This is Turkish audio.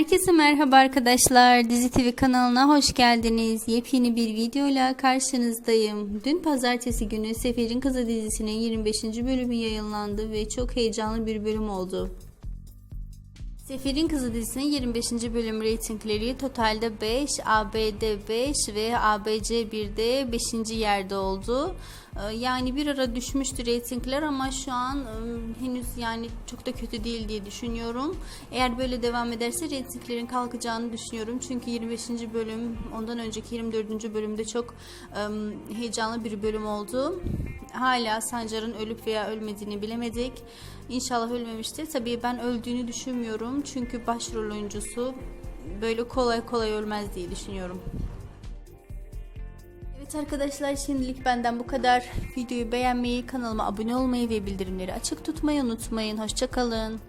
Herkese merhaba arkadaşlar. Dizi TV kanalına hoş geldiniz. Yepyeni bir videoyla karşınızdayım. Dün pazartesi günü Sefer'in Kızı dizisinin 25. bölümü yayınlandı ve çok heyecanlı bir bölüm oldu. Sefer'in Kızı dizisinin 25. bölüm reytingleri totalde 5, ABD 5 ve ABC 1'de 5. yerde oldu. Ee, Yani bir ara düşmüştü reytingler ama şu an ım, henüz yani çok da kötü değil diye düşünüyorum. Eğer böyle devam ederse reytinglerin kalkacağını düşünüyorum. Çünkü 25. bölüm ondan önceki 24. bölümde çok ım, heyecanlı bir bölüm oldu. Hala Sancar'ın ölüp veya ölmediğini bilemedik. İnşallah ölmemiştir. Tabii ben öldüğünü düşünmüyorum. Çünkü başrol oyuncusu böyle kolay kolay ölmez diye düşünüyorum. Evet arkadaşlar şimdilik benden bu kadar. Videoyu beğenmeyi, kanalıma abone olmayı ve bildirimleri açık tutmayı unutmayın. Hoşçakalın.